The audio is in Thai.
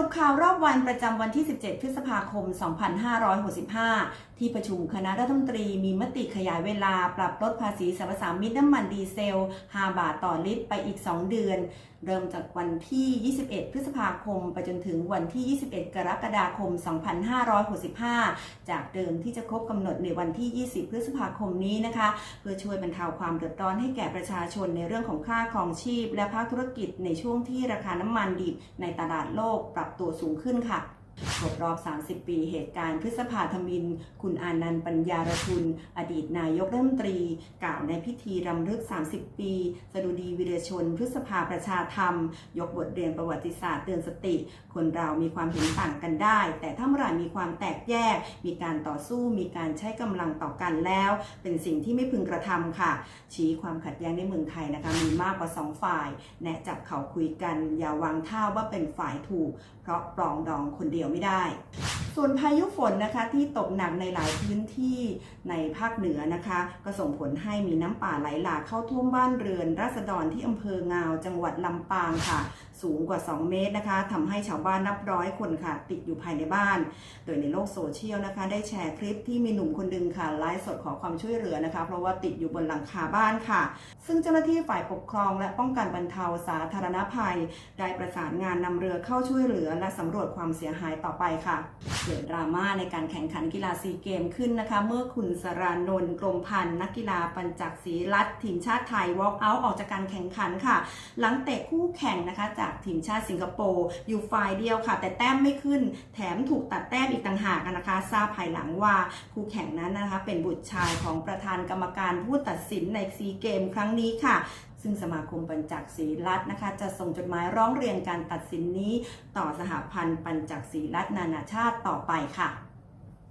รุปข่าวรอบวันประจำวันที่ 17 พฤษภาคม 2565 ที่ประชุมคณะรัฐมนตรีมีมติขยายเวลาปรับลดภาษีสรรพสามิตน้ำมันดีเซล 5 บาทต่อลิตรไปอีก 2 เดือน เริ่มจากวันที่ 21 พฤษภาคม ไปจนถึงวันที่ 21 กรกฎาคม 2565 จากเดิมที่จะครบกำหนดในวันที่ 20 พฤษภาคมนี้นะคะ เพื่อช่วยบรรเทาความเดือดร้อนให้แก่ประชาชนในเรื่องของค่าครองชีพ และภาคธุรกิจในช่วงที่ราคาน้ำมันดิบในตลาดโลกปรับตัวสูงขึ้นค่ะ ครบรอบ 30 ปีเหตุการณ์พฤษภาธมิน คุณอานันต์ปัญญารทุน อดีตนายกรัฐมนตรี กล่าวในพิธีรำลึก 30 ปี สดุดีวิรชน พฤษภาประชาธรรม ยกบทเรียนประวัติศาสตร์เตือนสติ คนเรามีความเห็นต่างกันได้ แต่ถ้าเมื่อไหร่มีความแตกแยก มีการต่อสู้ มีการใช้กำลังต่อกันแล้ว เป็นสิ่งที่ไม่พึงกระทำค่ะ ชี้ความขัดแย้งในเมืองไทยนะคะ มีมากกว่า 2 ฝ่าย แนะจับเขาคุยกัน อย่าวางท่าว่าเป็นฝ่ายถูก เพราะปลองดองคนเดียวเดียวไม่ได้ ส่วนพายุฝนนะคะที่ตกหนักในหลายพื้นที่ในภาคเหนือนะคะ ก็ส่งผลให้มีน้ำป่าไหลหลากเข้าท่วมบ้านเรือน ราษฎรที่อำเภองาว จังหวัดลำปางค่ะ สูงกว่า 2 เมตรนะคะทำให้ชาวบ้านนับร้อยคนค่ะ ติดอยู่ภายในบ้าน โดยในโลกโซเชียลนะคะ ได้แชร์คลิปที่มีหนุ่มคนหนึ่งค่ะไลฟ์สดขอความช่วยเหลือนะคะ เพราะว่าติดอยู่บนหลังคาบ้านค่ะ ซึ่งเจ้าหน้าที่ฝ่ายปกครอง และป้องกันบรรเทาสาธารณภัย ได้ประสานงานนำเรือเข้าช่วยเหลือ และสำรวจความเสียหายต่อไปค่ะเกิดดราม่าในการแข่งขันกีฬาซีเกมขึ้นนะคะ เมื่อคุณสรานนท์กรมพันธ์นักกีฬาปัญจักศรีรัตน์ทีมชาติไทยวอล์กเอาท์ออกจากการแข่งขันค่ะ หลังเตะคู่แข่งนะคะ จากทีมชาติสิงคโปร์อยู่ฝ่ายเดียวค่ะ แต่แต้มไม่ขึ้น แถมถูกตัดแต้มอีกต่างหากนะคะ ทราบภายหลังว่าคู่แข่งนั้นนะคะ เป็นบุตรชายของประธานกรรมการผู้ตัดสินในซีเกมครั้งนี้ค่ะ ซึ่งสมาคมปัญจักศรีรัตน์นะคะ จะส่งจดหมายร้องเรียนการตัดสินนี้ ต่อสหพันธ์ปัญจักศรีรัตน์นานาชาติต่อไปค่ะ